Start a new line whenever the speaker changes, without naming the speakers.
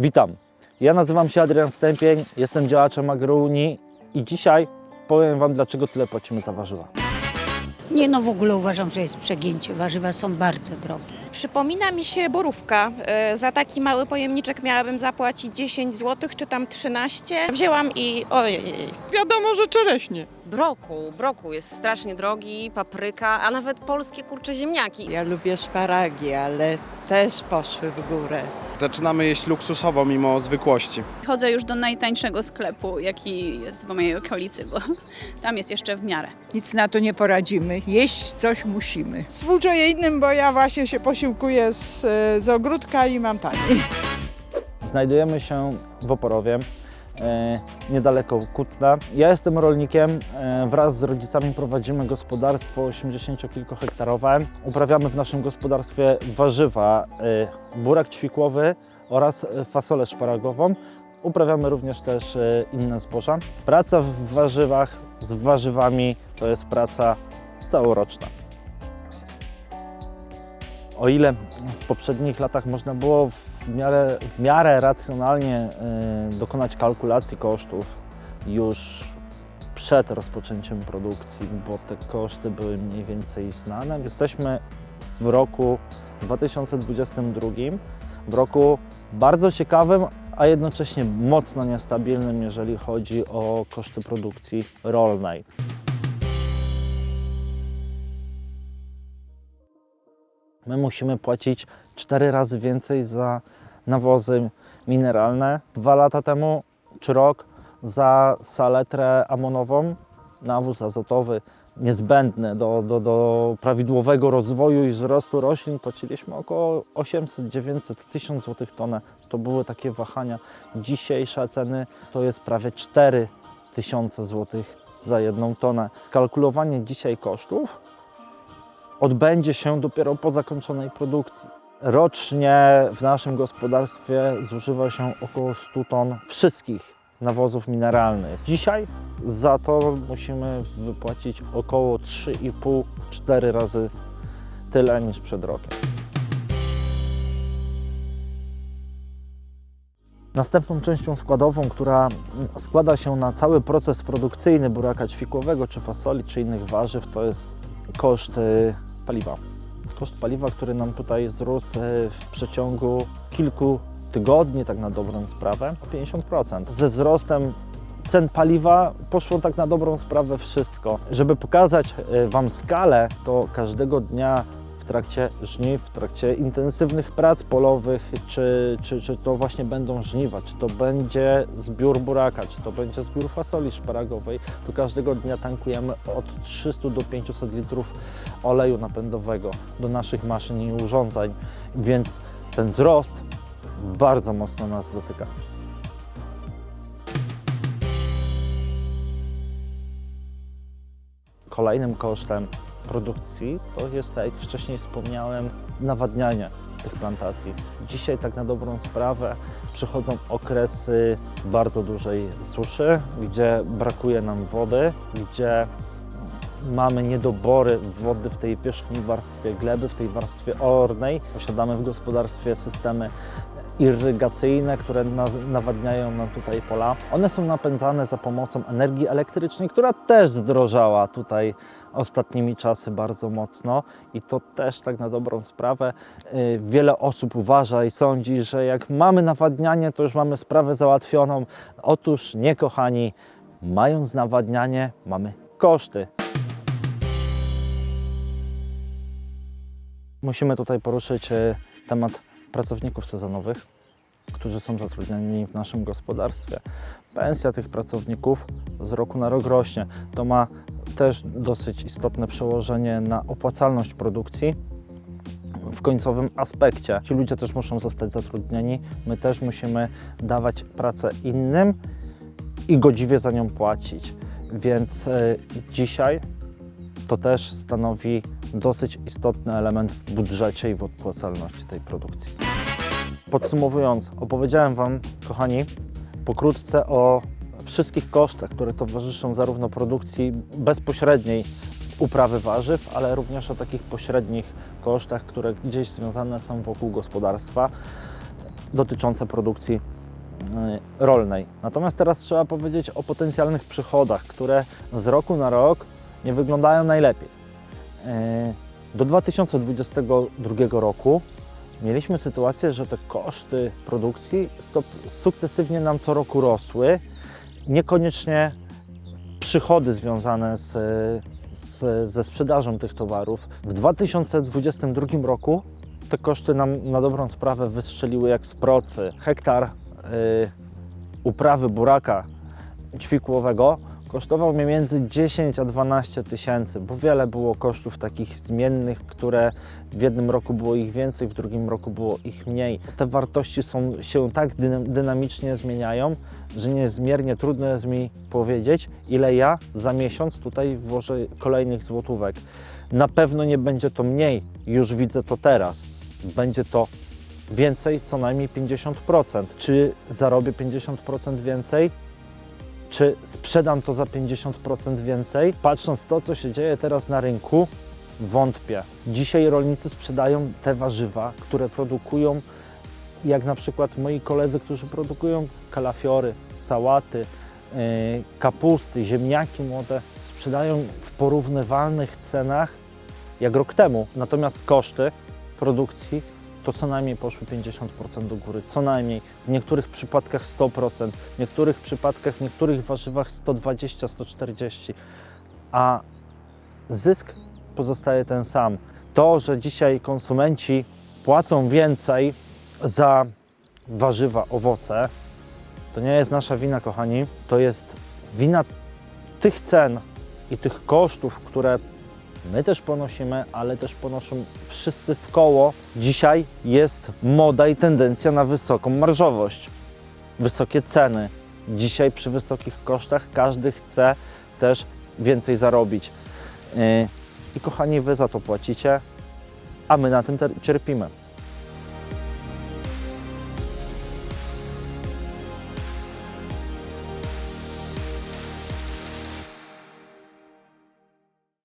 Witam. Ja nazywam się Adrian Stępień, jestem działaczem Agrounii i dzisiaj powiem Wam, dlaczego tyle płacimy za warzywa.
Nie, no w ogóle uważam, że jest przegięcie. Warzywa są bardzo drogie.
Przypomina mi się borówka. E, Za taki mały pojemniczek miałabym zapłacić 10 zł, czy tam 13. Wzięłam i ojej.
Wiadomo, że czereśnie.
Broku, broku jest strasznie drogi, papryka, a nawet polskie kurcze ziemniaki.
Ja lubię szparagi, ale też poszły w górę.
Zaczynamy jeść luksusowo mimo zwykłości.
Chodzę już do najtańszego sklepu, jaki jest w mojej okolicy, bo tam jest jeszcze w miarę.
Nic na to nie poradzimy. Jeść coś musimy.
Współczuję innym, bo ja właśnie się posiłkuję z, z ogródka i mam taniej.
Znajdujemy się w Oporowie, e, niedaleko Kutna. Ja jestem rolnikiem, e, wraz z rodzicami prowadzimy gospodarstwo 80-kilkuhektarowe. Uprawiamy w naszym gospodarstwie warzywa, e, burak ćwikłowy oraz e, fasolę szparagową. Uprawiamy również też e, inne zboża. Praca w warzywach z warzywami to jest praca całoroczna. O ile w poprzednich latach można było w miarę, w miarę racjonalnie y, dokonać kalkulacji kosztów już przed rozpoczęciem produkcji, bo te koszty były mniej więcej znane. Jesteśmy w roku 2022, w roku bardzo ciekawym, a jednocześnie mocno niestabilnym, jeżeli chodzi o koszty produkcji rolnej. My musimy płacić cztery razy więcej za nawozy mineralne. Dwa lata temu, czy rok, za saletrę amonową, nawóz azotowy niezbędny do, do, do prawidłowego rozwoju i wzrostu roślin płaciliśmy około 800-900 1000 zł tonę. To były takie wahania. Dzisiejsze ceny to jest prawie 4000 zł za jedną tonę. Skalkulowanie dzisiaj kosztów odbędzie się dopiero po zakończonej produkcji. Rocznie w naszym gospodarstwie zużywa się około 100 ton wszystkich nawozów mineralnych. Dzisiaj za to musimy wypłacić około 3,5-4 razy tyle niż przed rokiem. Następną częścią składową, która składa się na cały proces produkcyjny buraka ćwikłowego, czy fasoli, czy innych warzyw, to jest koszt y, paliwa. Koszt paliwa, który nam tutaj wzrósł y, w przeciągu kilku tygodni, tak na dobrą sprawę, o 50%. Ze wzrostem cen paliwa poszło tak na dobrą sprawę wszystko. Żeby pokazać y, Wam skalę, to każdego dnia trakcie żniw, w trakcie intensywnych prac polowych, czy, czy, czy to właśnie będą żniwa, czy to będzie zbiór buraka, czy to będzie zbiór fasoli szparagowej, to każdego dnia tankujemy od 300 do 500 litrów oleju napędowego do naszych maszyn i urządzeń, więc ten wzrost bardzo mocno nas dotyka. Kolejnym kosztem produkcji to jest, tak jak wcześniej wspomniałem, nawadnianie tych plantacji. Dzisiaj tak na dobrą sprawę przychodzą okresy bardzo dużej suszy, gdzie brakuje nam wody, gdzie mamy niedobory wody w tej wierzchniej warstwie gleby, w tej warstwie ornej. Posiadamy w gospodarstwie systemy irygacyjne, które na- nawadniają nam tutaj pola. One są napędzane za pomocą energii elektrycznej, która też zdrożała tutaj ostatnimi czasy bardzo mocno i to też tak na dobrą sprawę y, wiele osób uważa i sądzi, że jak mamy nawadnianie, to już mamy sprawę załatwioną. Otóż nie, kochani, mając nawadnianie, mamy koszty. Musimy tutaj poruszyć y, temat pracowników sezonowych, którzy są zatrudnieni w naszym gospodarstwie. Pensja tych pracowników z roku na rok rośnie. To ma też dosyć istotne przełożenie na opłacalność produkcji w końcowym aspekcie. Ci ludzie też muszą zostać zatrudnieni, my też musimy dawać pracę innym i godziwie za nią płacić. Więc e, dzisiaj to też stanowi dosyć istotny element w budżecie i w opłacalności tej produkcji. Podsumowując, opowiedziałem Wam, kochani, pokrótce o wszystkich kosztach, które towarzyszą zarówno produkcji bezpośredniej uprawy warzyw, ale również o takich pośrednich kosztach, które gdzieś związane są wokół gospodarstwa. dotyczące produkcji y, rolnej. Natomiast teraz trzeba powiedzieć o potencjalnych przychodach, które z roku na rok nie wyglądają najlepiej. Y, Do 2022 roku mieliśmy sytuację, że te koszty produkcji stop, sukcesywnie nam co roku rosły. Niekoniecznie przychody związane z, z, ze sprzedażą tych towarów. W 2022 roku te koszty nam na dobrą sprawę wystrzeliły jak z procy. Hektar y, uprawy buraka ćwikłowego kosztował mnie między 10 a 12 tysięcy, bo wiele było kosztów takich zmiennych, które w jednym roku było ich więcej, w drugim roku było ich mniej. Te wartości są, się tak dynam- dynamicznie zmieniają, że niezmiernie trudno jest mi powiedzieć, ile ja za miesiąc tutaj włożę kolejnych złotówek. Na pewno nie będzie to mniej, już widzę to teraz. Będzie to więcej, co najmniej 50%. Czy zarobię 50% więcej? Czy sprzedam to za 50% więcej? Patrząc to, co się dzieje teraz na rynku, wątpię. Dzisiaj rolnicy sprzedają te warzywa, które produkują, jak na przykład moi koledzy, którzy produkują kalafiory, sałaty, yy, kapusty, ziemniaki młode, sprzedają w porównywalnych cenach jak rok temu. Natomiast koszty produkcji to co najmniej poszły 50% do góry, co najmniej. W niektórych przypadkach 100%, w niektórych przypadkach, w niektórych warzywach 120, 140, a zysk pozostaje ten sam. To, że dzisiaj konsumenci płacą więcej za warzywa, owoce, to nie jest nasza wina, kochani. To jest wina tych cen i tych kosztów, które my też ponosimy, ale też ponoszą wszyscy w koło. Dzisiaj jest moda i tendencja na wysoką marżowość, wysokie ceny. Dzisiaj przy wysokich kosztach każdy chce też więcej zarobić. Yy, I kochani, wy za to płacicie, a my na tym cierpimy.